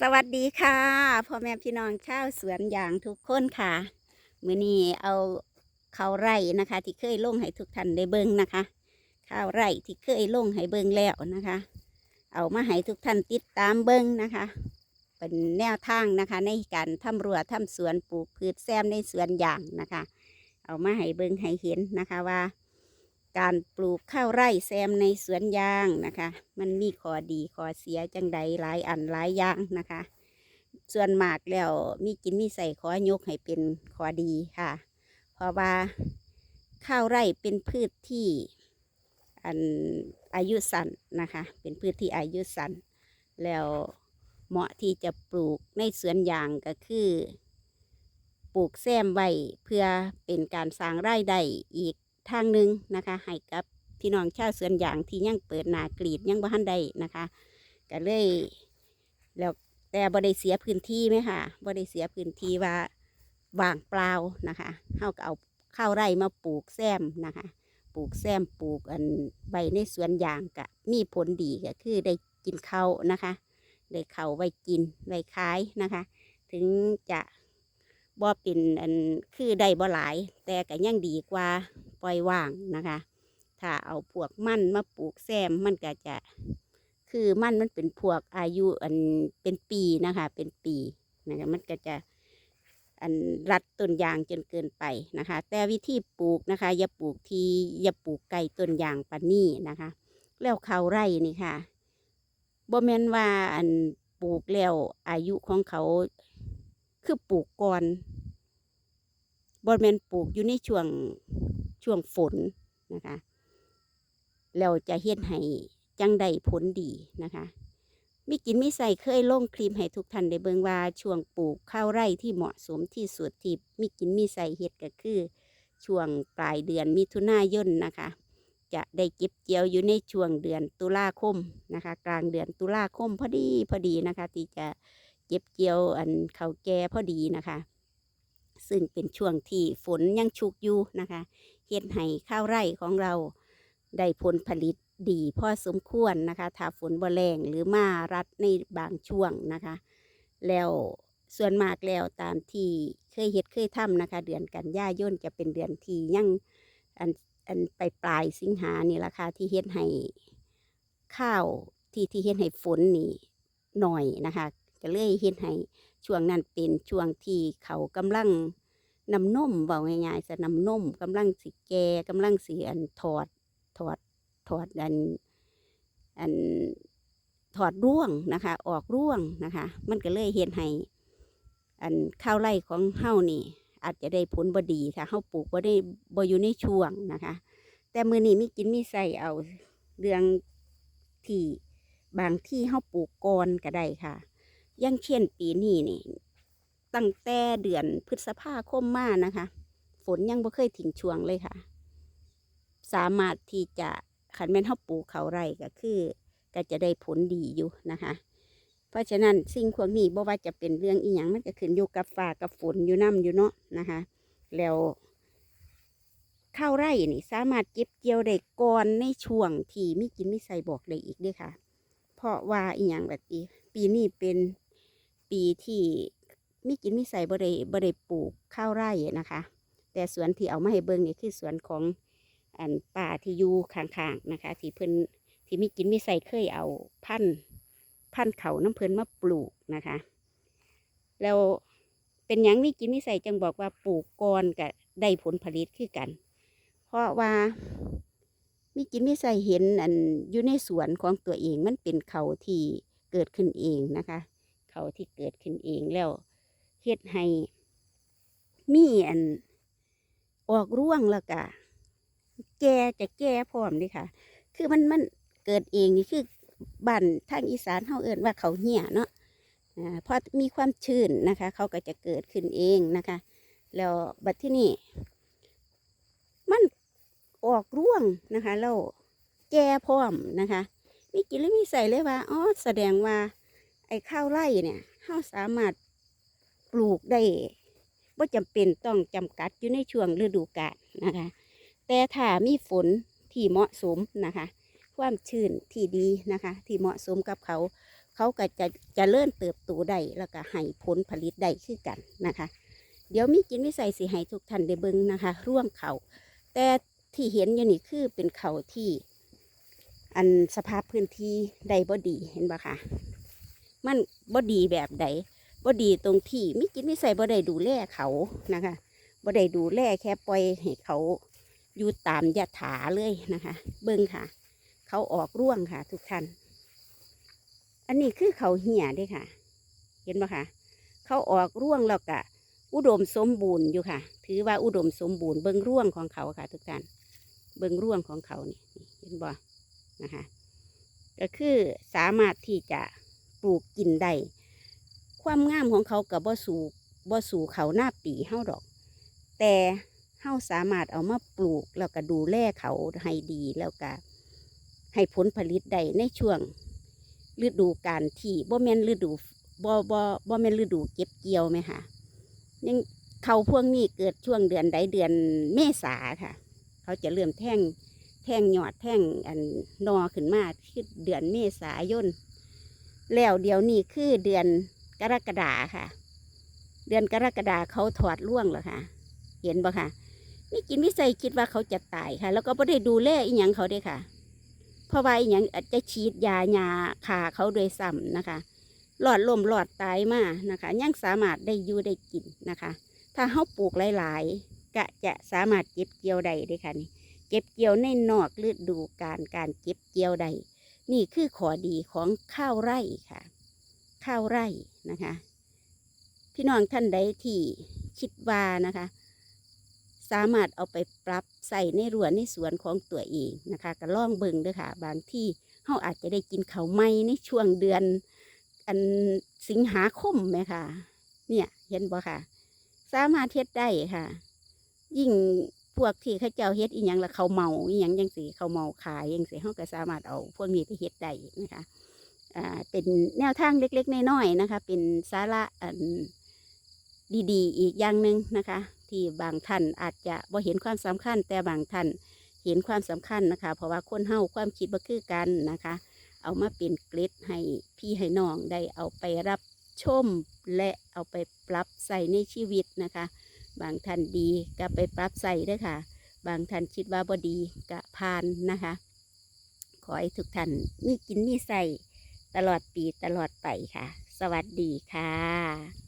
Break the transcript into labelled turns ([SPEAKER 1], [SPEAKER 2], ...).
[SPEAKER 1] สวัสดีค่ะพ่อแม่พี่น้องชาวสวนยางทุกคนค่ะมื้อนี้เอาข้าวไร่นะคะ ที่เคยลงให้ทุกท่านได้เบิ่งนะคะข้าวไร่ที่เคยลงให้เบิ่งแล้วนะคะ เอามาให้ทุกท่านติดตามเบิ่งนะคะ เป็นแนวทางนะคะ ในการทำรั้วทำสวนปลูกพืชแซมในสวนยางนะคะ เอามาให้เบิ่งให้เห็นนะคะว่า การปลูกข้าวไร่แซมในสวนยางนะคะ มันมีข้อดีข้อเสียจังใดหลายอันหลายอย่างนะคะ ส่วนมากแล้วมีกินมีใส่ขอยกให้เป็นข้อดีค่ะ เพราะว่าข้าวไร่เป็นพืชที่อันอายุสั้นนะคะ เป็นพืชที่อายุสั้นแล้วเหมาะที่จะปลูกในสวนยางก็คือปลูกแซมไว้เพื่อเป็นการสร้างรายได้อีก ทางหนึ่งนะคะให้กับพี่น้องชาวสวนยางที่ยังเปิดนากรีดยังบ่ทันได้นะคะก็เลยแล้วแต่บ่ได้เสียพื้นที่ไหมค่ะบ่ได้เสียพื้นที่ว่าว่างเปล่านะคะเฮาก็เอาข้าวไร่มาปลูกแซมนะคะ ปลูกแซมปลูกอันใบในสวนยางก็มีผลดีก็คือได้กินข้าวนะคะได้ข้าวไว้กินไว้ขายนะคะ ถึงจะ บ่เป็นอันคือได้บ่หลาย แต่ก็ยังดีกว่าปล่อยว่างนะคะ ถ้าเอาพวกมันมาปลูกแซมมันก็จะ คือมันมันเป็นพวกอายุอันเป็นปีนะคะ เป็นปีนะคะมันก็จะอันรัดต้นยางจนเกินไปนะคะ แต่วิธีปลูกนะคะ อย่าปลูกที่อย่าปลูกไกลต้นยางปานนี้นะคะ แล้วเขาไร่นี่ค่ะบ่แม่นว่าอันปลูกแล้วอายุของเขา คือปลูกก่อนบ่แม่นปลูกอยู่ในช่วงช่วงฝนนะคะแล้วจะเฮ็ดให้จังใดผลดีนะคะมีกินมีใส่เคยลงคลิปให้ทุกท่านได้เบิ่งว่าช่วงปลูกข้าวไร่ที่เหมาะสมที่สุดที่มีกินมีใส่เฮ็ดก็คือ ช่วงปลายเดือนมิถุนายนนะคะ จะได้เก็บเกี่ยวอยู่ในช่วงเดือนตุลาคมนะคะ กลางเดือนตุลาคมพอดีพอดีนะคะ ที่จะ เก็บเกี่ยวอันเขาแก่พอดีนะคะ ซึ่งเป็นช่วงที่ฝนยังชุกอยู่นะคะเฮ็ดให้ข้าวไร่ของเราได้ผลผลิตดีพอสมควรนะคะ ถ้าฝนบ่แรงหรือมารัดในบางช่วงนะคะ แล้วส่วนมากแล้วตามที่เคยเฮ็ดเคยทำนะคะ เดือนกันยายนจะเป็นเดือนที่ยังอันอันไปปลายสิงหานี่ละค่ะที่เฮ็ดให้ข้าวที่ที่เฮ็ดให้ฝนนี่หน่อยนะคะ ก็เลยเฮ็ดให้ช่วงนั้นเป็นช่วงที่เขากำลังนำนมเบาง่ายๆสนำนมกำลังสิแก่กำลังสิอันถอดถอดถอดอันอันถอดร่วงนะคะ ออกร่วงนะคะ มันก็เลยเห็นให้อันข้าวไร่ของเฮานี่ อาจจะได้ผลบดีถ้าเฮาปลูกบ่ได้บ่อยู่ในช่วงนะคะ แต่มือนี้มีกินมีใส่เอาเรื่องที่บางที่เฮาปลูกก่อนก็ได้ค่ะ ยังเช่นปีนี้นี่ ตั้งแต่เดือนพฤษภาคมมานะคะ ฝนยังบ่เคยถึงช่วงเลยค่ะ สามารถที่จะขันแม่นเฮาปลูกเขาไร่ก็คือ ก็จะได้ผลดีอยู่นะคะ เพราะฉะนั้นสิ่งพวกนี้บ่ว่าจะเป็นเรื่องอีหยังมันก็ขึ้นอยู่กับฟ้ากับฝนอยู่น้ำอยู่เนาะนะคะ แล้วข้าวไร่นี่สามารถเก็บเกี่ยวได้ก่อนในช่วงที่มีกินมีใส่บอกได้อีกด้วยค่ะ เพราะว่าอีหยังแบบนี้ปีนี้เป็น ปีที่มีกินมีใส่บ่ได้บ่ได้ปลูกข้าวไร่นะคะ แต่สวนที่เอามาให้เบิ่งนี่คือสวนของอันป่าที่อยู่ข้างๆนะคะ ที่เพิ่นที่มีกินมีใส่เคยเอาพันธุ์พันธุ์เขาน้ำเพิ่นมาปลูกนะคะ แล้วเป็นยังมีกินมีใส่จังบอกว่าปลูกก่อนกับได้ผลผลิตคือกัน เพราะว่ามีกินมีใส่เห็นอันอยู่ในสวนของตัวเองมันเป็นเขาที่เกิดขึ้นเองนะคะ เขาที่เกิดขึ้นเองแล้วเฮ็ดให้มีอันออกร่วงแล้วก็แก่จะแก่พร้อมเดิค่ะ คือมันมันเกิดเองนี่คือบ้านทางอีสานเขาเอิ้นว่าเขาเหี่ยเนาะอ่าพอมีความชื้นนะคะ เขาก็จะเกิดขึ้นเองนะคะ แล้วบัดที่นี่มันออกร่วงนะคะแล้วแก่พร้อมนะคะ มีกินแล้วมีใส่เลยว่าอ๋อแสดงว่า อ้ข้าวไร่เนี่ยเขาสามารถปลูกได้ว่าจำเป็นต้องจำกัดอยู่ในช่วงฤดูกาลนะคะ แต่ถ้ามีฝนที่เหมาะสมนะคะ ความชื้นที่ดีนะคะ ที่เหมาะสมกับเขา เขาก็จะจะเลื่อนเติบโตได้แล้วก็ให้ผลผลิตได้คือกันนะคะ เดี๋ยวมีกินวิสัยสิให้ทุกท่านได้เบิ่งนะคะ ร่วงเขาแต่ที่เห็นอยู่นี่คือเป็นเขาที่ อันสภาพพื้นที่ใดบ่ดีเห็นปะคะ มันบ่ดีแบบใดบ่ดีตรงที่มิกินมิใส่บ่ได้ดูแลเขานะคะบ่ได้ดูแลแค่ปล่อยให้เขาอยู่ตามยถาเลยนะคะ เบิ่งค่ะ เขาออกร่วงค่ะ ทุกท่าน อันนี้คือเขาเหี่ยด้วยค่ะ เห็นปะคะเขาออกร่วงแล้วก็อุดมสมบูรณ์อยู่ค่ะ ถือว่าอุดมสมบูรณ์เบิ่งร่วงของเขาค่ะ ทุกท่าน เบิ่งร่วงของเขานี่เห็นบ่นะคะ ก็คือสามารถที่จะ ปลูกกินได้ความงามของเขากับบ่สูบ่สูเขาหน้าปีเฮาดอก แต่เฮาสามารถเอามาปลูกแล้วก็ดูแลเขาให้ดีแล้วก็ให้ผลผลิตได้ในช่วง ฤดูกาลที่บ่แม่นฤดูบ่บ่บ่แม่นฤดูเก็บเกี่ยวไหมคะยังเขาพวกนี้เกิดช่วงเดือนใดเดือนเมษาค่ะ เขาจะเริ่มแท่งแท่งยอดแท่งอันนอขึ้นมาคือเดือนเมษายน แล้วเดี๋ยวนี้คือเดือนกรกฎาค่ะ เดือนกรกฎาเขาถอดร่วงแล้วค่ะ เห็นปะค่ะนี่กินวิสัยคิดว่าเขาจะตายค่ะ แล้วก็ไม่ได้ดูแลอีหยังเขาด้วยค่ะ เพราะว่าอีหยังอาจจะฉีดยายาขาเขาโดยซ้ำนะคะ หลอดลมหลอดตายมานะคะยังสามารถได้อยู่ได้กินนะคะ ถ้าเขาปลูกหลายๆก็จะสามารถเก็บเกี่ยวได้ด้ค่ะนี่เก็บเกี่ยวในนอกฤดูการการเก็บเกี่ยวใด นี่คือข้อดีของข้าวไร่ค่ะ ข้าวไร่นะคะ พี่น้องท่านใดที่คิดว่านะคะ สามารถเอาไปปรับใส่ในรั้วในสวนของตัวเองนะคะก็ล่องเบิงเด้วยค่ะ บางที่เขาอาจจะได้กินเขาไม้ในช่วงเดือน อันสิงหาคมไหมค่ะ เนี่ยเห็นบ่ค่ะ สามารถเฮ็ดได้ค่ะ ยิ่ง พวกที่เขาเจ้าเฮ็ดอีหยังละเขาเมาอีหยังจังสีเขาเมาขายจังสีเขาก็สามารถเอาพวกนี้ไปเฮ็ดได้นะคะอ่าเป็นแนวทางเล็กๆน้อยๆนะคะ เป็นสาระอันดีๆ อีกอย่างหนึ่งนะคะ ที่บางท่านอาจจะบ่เห็นความสำคัญ แต่บางท่านเห็นความสำคัญนะคะ เพราะว่าคนเฮาความคิดบ่คือกันนะคะ เอามาเป็นเกล็ดให้พี่ให้น้องได้เอาไปรับชมและเอาไปปรับใส่ในชีวิตนะคะ บางท่านดีก็ไปปรับใส่ด้วยค่ะ บางท่านคิดว่าบอดีก็พานนะคะ ขอให้ทุกท่านมีกินมีใส่ตลอดปีตลอดไปค่ะ สวัสดีค่ะ